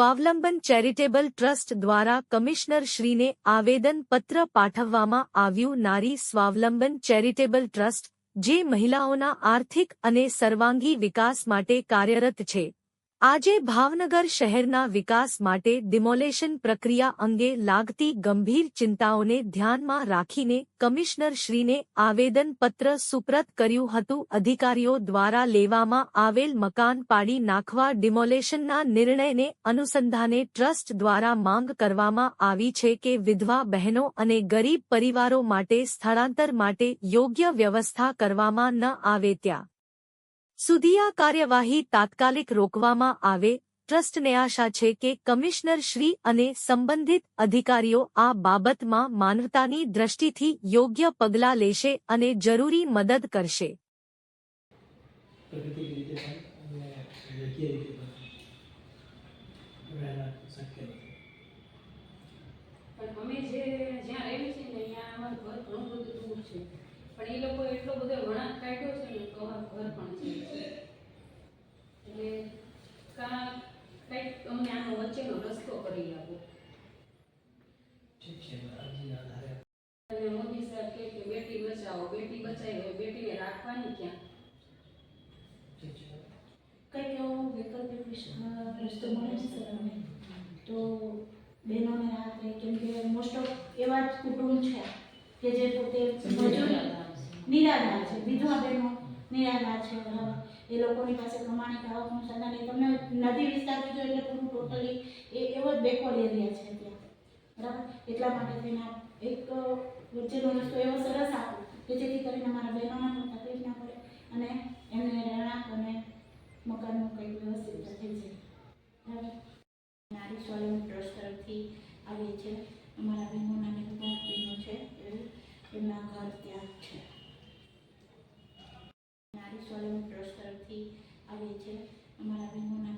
સ્વાવલંબન charitable trust દ્વારા commissioner શ્રીને આવેદન પત્ર પાઠવવામાં આવ્યું. નારી સ્વાવલંબન ચેરિટેબલ ટ્રસ્ટ, જે મહિલાઓના આર્થિક અને સર્વાંગી વિકાસ માટે કાર્યરત છે. આજે ભાવનગર શહેરના વિકાસ માટે ડિમોલેશન પ્રક્રિયા અંગે લાગતી ગંભીર ચિંતાઓને ધ્યાનમાં રાખીને કમિશનર શ્રીને આવેદનપત્ર સુપ્રત કર્યું હતું. અધિકારીઓ દ્વારા લેવામાં આવેલ મકાન પાડી નાખવા ડિમોલેશનના નિર્ણયને અનુસંધાને ટ્રસ્ટ દ્વારા માંગ કરવામાં આવી છે કે વિધવા બહેનો અને ગરીબ પરિવારો માટે સ્થળાંતર માટે યોગ્ય વ્યવસ્થા કરવામાં ન આવે ત્યાં. સુધી આ કાર્યવાહી તાત્કાલિક રોકવામાં આવે, ટ્રસ્ટને આશા છે કે કમિશનર શ્રી અને સંબંધિત અધિકારીઓ આ બાબતમાં માનવતાની દ્રષ્ટિથી યોગ્ય પગલાં લેશે અને જરૂરી મદદ કરશે. અમે જે જ્યાં રહીએ છીએ અહીંયા અમારું ઘર ઘણું બધું દૂર છે. પણ એ લોકો એટલો બધો વળાંક કાઢ્યો છે ને તો આ ઘર પણ છે. એટલે કા કંઈક અમને આનો વચ્ચેનો રસ્તો કરી આપો. ઠીક છે આધારે. અને મોદી સાહેબ કહે કે બેટી બચાવો બેટી બચાવી હોય બેટીને રાખવાની ક્યાં? કઈ કંઈક એવો વૈકલ્પિક રસ્તો મળે છે સર અમે તો બહેનોને રાહત રહે કેમ કે મોસ્ટ ઓફ એવા જ કુટુંબ છે કે જે પોતે મજૂરી નિરાધાર છે, વિધવા બહેનો નિરાધાર છે, બરાબર? એ લોકોની પાસે પ્રમાણિક આવકનું સાધન એ તમને નદી વિસ્તાર કીધો એટલે પૂરું ટોટલી એ એવો જ બેકવર્ડ એરિયા છે ત્યાં. બરાબર? એટલા માટે થઈને એક વચ્ચેનો રસ્તો એવો સરસ આપો કે જેથી કરીને અમારા બહેનોને તકલીફ ના પડે અને એમને રહેણાંક અને મકાનનું કંઈક વ્યવસ્થિત થઈ જાય. બરાબર? નારી સ્વયં ટ્રસ્ટ તરફથી આવીએ છે અમારા બહેનોના ને બધા બહેનો છે એ એમના ઘર ત્યાં છે સ્વયં ટ્રસ્ટ તરફથી છે અમારા બહેનોના